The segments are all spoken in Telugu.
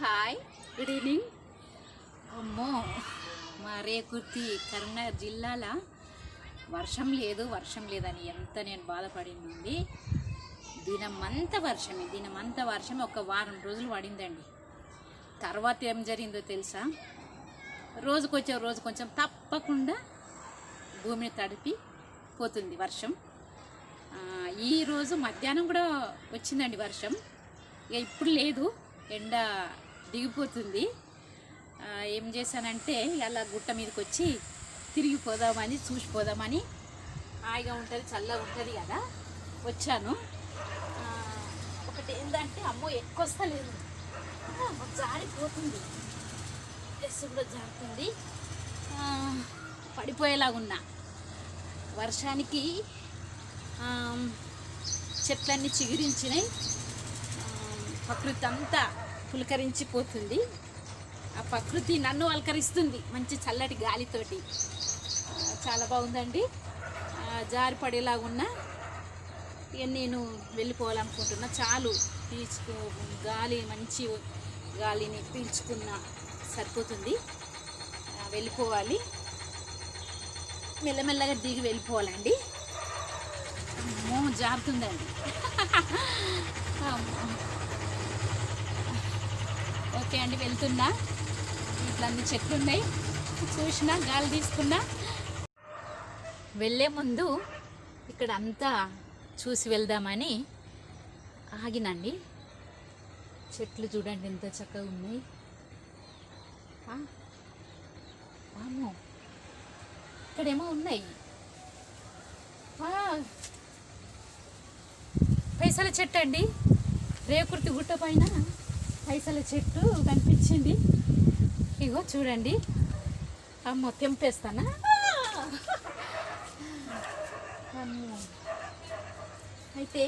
గుడ్ ఈవినింగ్ అమ్మో మా రేకుర్తి కరీంనగర్ జిల్లాల వర్షం లేదు వర్షం లేదని ఎంత నేను బాధపడింది దినమంతా వర్షమే దినమంతా వర్షం ఒక వారం రోజులు పడిందండి. తర్వాత ఏం జరిగిందో తెలుసా? రోజుకొచ్చే రోజు కొంచెం తప్పకుండా భూమిని తడిపి పోతుంది వర్షం. ఆ, ఈ రోజు మధ్యాహ్నం కూడా వచ్చిందండి వర్షం. ఇక ఇప్పుడు లేదు ఎండ దిగిపోతుంది. ఏం చేశానంటే అలా గుట్ట మీదకి వచ్చి తిరిగిపోదామని చూసిపోదామని హాయిగా ఉంటుంది చల్లగా ఉంటుంది కదా వచ్చాను. ఒకటి ఏంటంటే అమ్మో ఎక్కువ వస్తలేదు జారిపోతుంది. డ్రెస్ కూడా జారుతుంది. పడిపోయేలాగున్నా. వర్షానికి చెట్లన్నీ చిగురించినాయి. ప్రకృతి అంతా పులకరించిపోతుంది. ఆ ప్రకృతి నన్ను అలకరిస్తుంది మంచి చల్లటి గాలితోటి. చాలా బాగుందండి. జారి పడేలాగున్నా ఇక నేను వెళ్ళిపోవాలనుకుంటున్నా. చాలు పీల్చుకు గాలి మంచి గాలిని పీల్చుకున్న సరిపోతుంది. వెళ్ళిపోవాలి. మెల్లమెల్లగా దిగి వెళ్ళిపోవాలండి. అమ్మో జారుతుందండి. ఓకే అండి వెళ్తున్నా. ఇట్లా అన్ని చెట్లు ఉన్నాయి చూసినా గాలి తీసుకున్నా. వెళ్ళే ముందు ఇక్కడ అంతా చూసి వెళ్దామని ఆగినండి. చెట్లు చూడండి ఎంత చక్కగా ఉన్నాయి. ఆ, ఇక్కడేమో ఉన్నాయి. పైసల చెట్టు అండి రేకుర్తి గుట్ట పైన. పైసల చెట్టు కనిపించింది. ఇగో చూడండి. అమ్మో తెంపేస్తానా అమ్మో. అయితే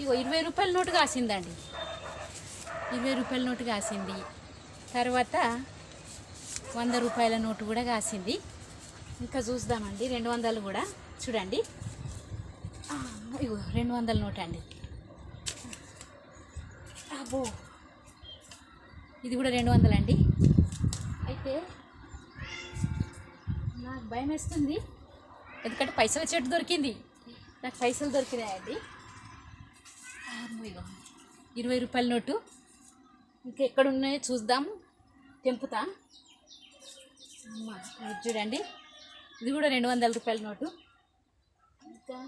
ఇగో ఇరవై రూపాయల నోటు కాసిందండి. ఇరవై రూపాయల నోటు కాసింది. తర్వాత వంద రూపాయల నోటు కూడా కాసింది. ఇంకా చూద్దామండి. రెండు వందలు కూడా. చూడండి. ఇగో రెండు వందల నోట్ అండి అబ్బో. ఇది కూడా రెండు వందలండి అయితే నాకు భయం వేస్తుంది. ఎందుకంటే పైసల చెట్టు దొరికింది. నాకు పైసలు దొరికినాయండి. ఇరవై రూపాయల నోటు. ఇంకా ఎక్కడ ఉన్నాయో చూద్దాం. తెంపుతా. అమ్మ చూడండి. ఇది కూడా రెండు వందల రూపాయల నోటు. ఇంకా.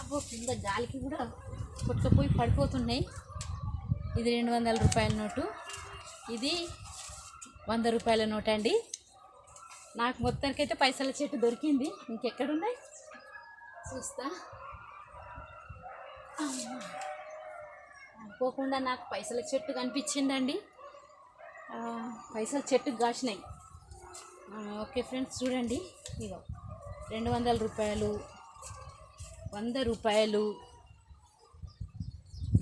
అబ్బో కింద గాలికి కూడా కొట్టుకుపోయి పడిపోతున్నాయి. ఇది రెండు వందల రూపాయల నోటు. ఇది వంద రూపాయల నోట్ అండి. నాకు మొత్తానికైతే పైసల చెట్టు దొరికింది. ఇంకెక్కడున్నాయి? చూస్తా. అనుకోకుండా నాకు పైసల చెట్టు కనిపించిందండి. పైసల చెట్టు కాసినాయి. ఓకే ఫ్రెండ్స్ చూడండి. ఇగో రెండు వందల రూపాయలు వంద రూపాయలు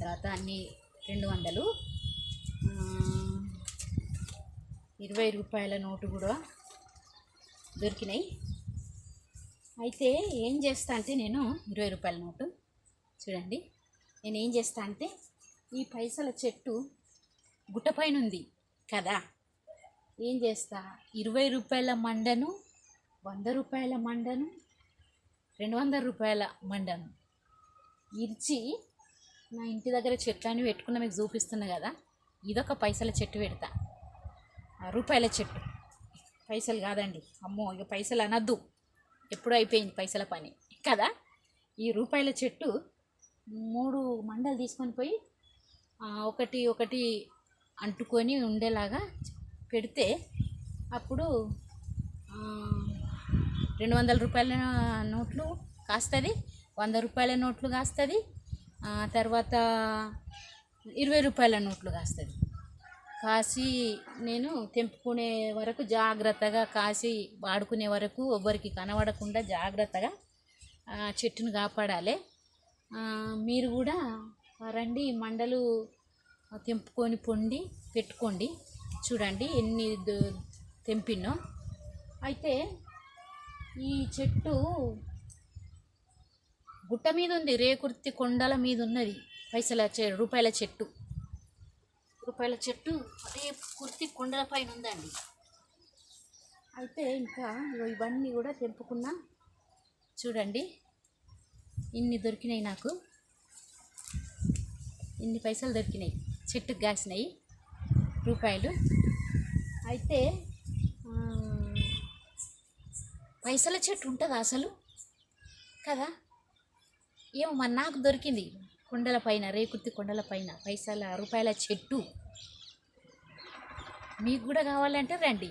తర్వాత అన్నీ రెండు వందలు. ఇరవై రూపాయల నోటు కూడా దొరికినాయి. అయితే ఏం చేస్తా అంటే నేను ఇరవై రూపాయల నోటు చూడండి. నేను ఏం చేస్తా అంటే ఈ పైసల చెట్టు గుట్టపైన ఉంది కదా. ఏం చేస్తా? ఇరవై రూపాయల మండను వంద రూపాయల మండను రెండు వందల రూపాయల మండను ఇర్చి నా ఇంటి దగ్గర చెట్లని పెట్టుకున్న మీకు చూపిస్తున్నా కదా ఇదొక పైసల చెట్టు పెడతా. రూపాయల చెట్టు. పైసలు కాదండి. అమ్మో ఇక పైసలు అనద్దు. ఎప్పుడూ అయిపోయింది పైసల పని. కదా? ఈ రూపాయల చెట్టు మూడు మండలు తీసుకొని పోయి ఒకటి ఒకటి అంటుకొని ఉండేలాగా పెడితే అప్పుడు రెండు వందల రూపాయల నోట్లు కాస్తుంది వంద రూపాయల నోట్లు కాస్తుంది తర్వాత ఇరవై రూపాయల నోట్లు కాస్తుంది. కాసి నేను తెంపుకునే వరకు జాగ్రత్తగా కాసి వాడుకునే వరకు ఎవ్వరికి కనబడకుండా జాగ్రత్తగా చెట్టును కాపాడాలి. మీరు కూడా రండి మండలు తెంపుకొని పొండి పెట్టుకోండి. చూడండి ఎన్ని తెంపినో అయితే ఈ చెట్టు గుట్ట మీద ఉంది రేకుర్తి కొండల మీద ఉన్నది పైసల చె రూపాయల చెట్టు. రూపాయల చెట్టు అదే కుర్తి కొండల పైన ఉందండి అయితే ఇంకా ఇవన్నీ కూడా తెంపుకున్నా. చూడండి ఇన్ని దొరికినాయి నాకు. ఇన్ని పైసలు దొరికినాయి. చెట్టుకు కాసినాయి రూపాయలు. అయితే పైసల చెట్టు ఉంటుందా అసలు? కదా? ఏమో మరి నాకు దొరికింది కొండల పైన రేకుర్తి కొండల పైన పైసల రూపాయల చెట్టు. మీకు కూడా కావాలంటే రండి.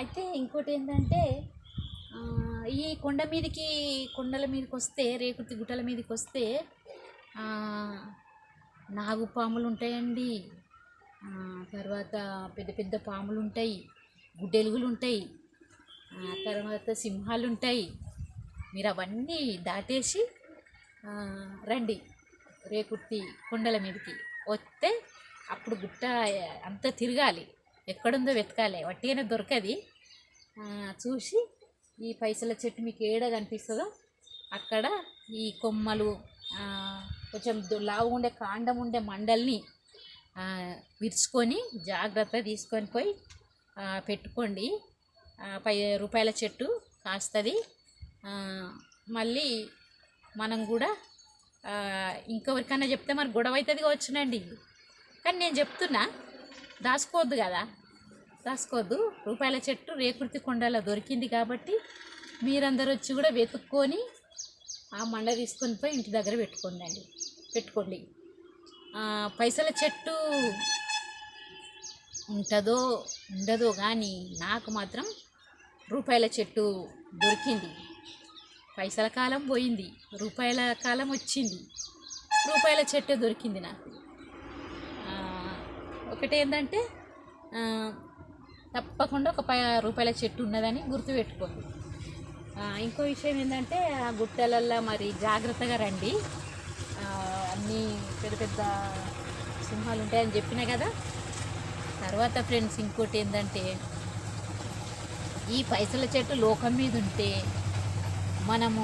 అయితే ఇంకోటి ఏంటంటే ఈ కొండ మీదకి కొండల మీదకి వస్తే రేకుర్తి గుట్టల మీదకి వస్తే నాగు పాములు ఉంటాయండి. తర్వాత పెద్ద పెద్ద పాములు ఉంటాయి గుడ్డెలుగులు ఉంటాయి తర్వాత సింహాలు ఉంటాయి. మీరు అవన్నీ దాటేసి రండి. రేకుర్తి కొండల మీదకి. వస్తే అప్పుడు గుట్ట అంతా తిరగాలి. ఎక్కడుందో వెతకాలి. వట్టిగానే దొరకది. చూసి ఈ పైసల చెట్టు మీకు ఏడ కనిపిస్తుందో అక్కడ ఈ కొమ్మలు కొంచెం దు- లావుగా ఉండే కాండం ఉండే మండల్ని విరుచుకొని జాగ్రత్త తీసుకొని పోయి పెట్టుకోండి. పై రూపాయల చెట్టు కాస్తుంది. మళ్ళీ మనం కూడా ఇంకెవరికైనా చెప్తే మరి గొడవ అవుతుంది కావచ్చునండి. కానీ నేను చెప్తున్నా దాచుకోవద్దు కదా. దాచుకోవద్దు. రూపాయల చెట్టు రేకుర్తి కొండలో దొరికింది కాబట్టి మీరందరూ వచ్చి కూడా వెతుక్కొని ఆ మండ తీసుకొని పోయి ఇంటి దగ్గర పెట్టుకోండి. పెట్టుకోండి పైసల చెట్టు ఉంటుందో ఉండదో కానీ నాకు మాత్రం రూపాయల చెట్టు దొరికింది. పైసల కాలం పోయింది రూపాయల కాలం వచ్చింది. రూపాయల చెట్టు దొరికింది నాకు. ఒకటి ఏంటంటే తప్పకుండా ఒక ప రూపాయల చెట్టు ఉన్నదని గుర్తుపెట్టుకోండి. ఇంకో విషయం ఏంటంటే ఆ గుట్టలల్లో మరి జాగ్రత్తగా రండి. అన్నీ పెద్ద పెద్ద సింహాలు ఉంటాయని చెప్పినా కదా. తర్వాత ఫ్రెండ్స్ ఇంకోటి ఏంటంటే ఈ పైసల చెట్టు లోకం మీద ఉంటే మనము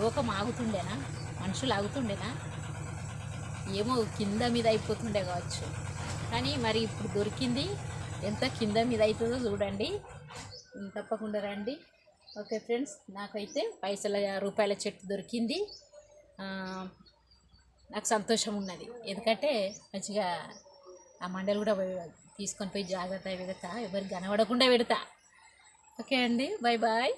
లోకం ఆగుతుండేనా? మనుషులు ఆగుతుండేనా? ఏమో కింద మీద అయిపోతుండే కావచ్చు. కానీ మరి ఇప్పుడు దొరికింది ఎంత కింద మీద అవుతుందో చూడండి. తప్పకుండా రండి. ఓకే ఫ్రెండ్స్ నాకైతే పైసల రూపాయల చెట్టు దొరికింది. నాకు సంతోషం ఉన్నది. ఎందుకంటే మంచిగా ఆ మండలు కూడా పోయి- తీసుకొని పోయి జాగ్రత్త పెడతా ఎవరికి కనబడకుండా పెడతా ఓకే అండి బాయ్ బాయ్